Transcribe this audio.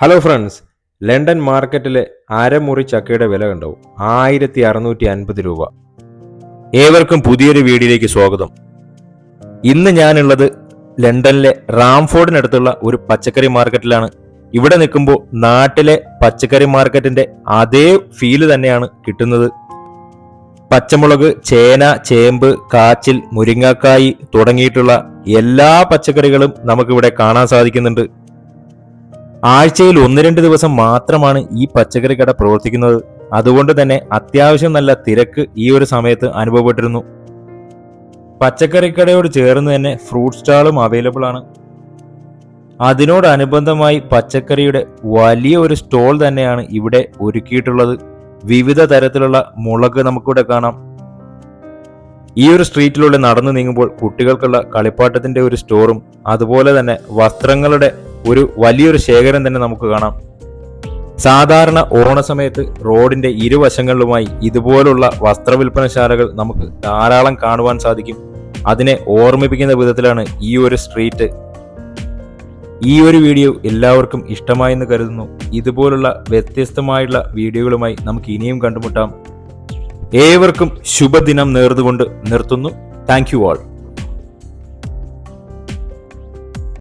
Hello friends London മാർക്കറ്റിലെ അരമുറി ചക്കയുടെ വില കണ്ടോ. ആയിരത്തി അറുന്നൂറ്റി അൻപത് രൂപ. ഏവർക്കും പുതിയൊരു വീഡിയോയിലേക്ക് സ്വാഗതം. ഇന്ന് ഞാനുള്ളത് ലണ്ടനിലെ റാംഫോർഡിനടുത്തുള്ള ഒരു പച്ചക്കറി മാർക്കറ്റിലാണ്. ഇവിടെ നിൽക്കുമ്പോൾ നാട്ടിലെ പച്ചക്കറി മാർക്കറ്റിന്റെ അതേ ഫീൽ തന്നെയാണ് കിട്ടുന്നത്. പച്ചമുളക് ചേന ചേമ്പ് കാച്ചിൽ മുരിങ്ങാക്കായി തുടങ്ങിയിട്ടുള്ള എല്ലാ പച്ചക്കറികളും നമുക്കിവിടെ കാണാൻ സാധിക്കുന്നുണ്ട്. ആഴ്ചയിൽ ഒന്ന് രണ്ട് ദിവസം മാത്രമാണ് ഈ പച്ചക്കറി കട പ്രവർത്തിക്കുന്നത്. അതുകൊണ്ട് തന്നെ അത്യാവശ്യം നല്ല തിരക്ക് ഈ ഒരു സമയത്ത് അനുഭവപ്പെട്ടിരുന്നു. പച്ചക്കറിക്കടയോട് ചേർന്ന് തന്നെ ഫ്രൂട്ട് സ്റ്റാളും അവൈലബിൾ ആണ്. അതിനോടനുബന്ധമായി പച്ചക്കറിയുടെ വലിയ ഒരു സ്റ്റോൾ തന്നെയാണ് ഇവിടെ ഒരുക്കിയിട്ടുള്ളത്. വിവിധ തരത്തിലുള്ള മുളക് നമുക്കിവിടെ കാണാം. ഈ ഒരു സ്ട്രീറ്റിലൂടെ നടന്നു നീങ്ങുമ്പോൾ കുട്ടികൾക്കുള്ള കളിപ്പാട്ടത്തിന്റെ ഒരു സ്റ്റോറും അതുപോലെ തന്നെ വസ്ത്രങ്ങളുടെ ഒരു വലിയൊരു ശേഖരം തന്നെ നമുക്ക് കാണാം. സാധാരണ ഓണസമയത്ത് റോഡിന്റെ ഇരുവശങ്ങളിലുമായി ഇതുപോലുള്ള വസ്ത്രവിൽപ്പനശാലകൾ നമുക്ക് ധാരാളം കാണുവാൻ സാധിക്കും. അതിനെ ഓർമ്മിപ്പിക്കുന്ന വിധത്തിലാണ് ഈ ഒരു സ്ട്രീറ്റ്. ഈ ഒരു വീഡിയോ എല്ലാവർക്കും ഇഷ്ടമായെന്ന് കരുതുന്നു. ഇതുപോലുള്ള വ്യത്യസ്തമായുള്ള വീഡിയോകളുമായി നമുക്ക് ഇനിയും കണ്ടുമുട്ടാം. ഏവർക്കും ശുഭദിനം നേർന്നുകൊണ്ട് നിർത്തുന്നു. Thank you all.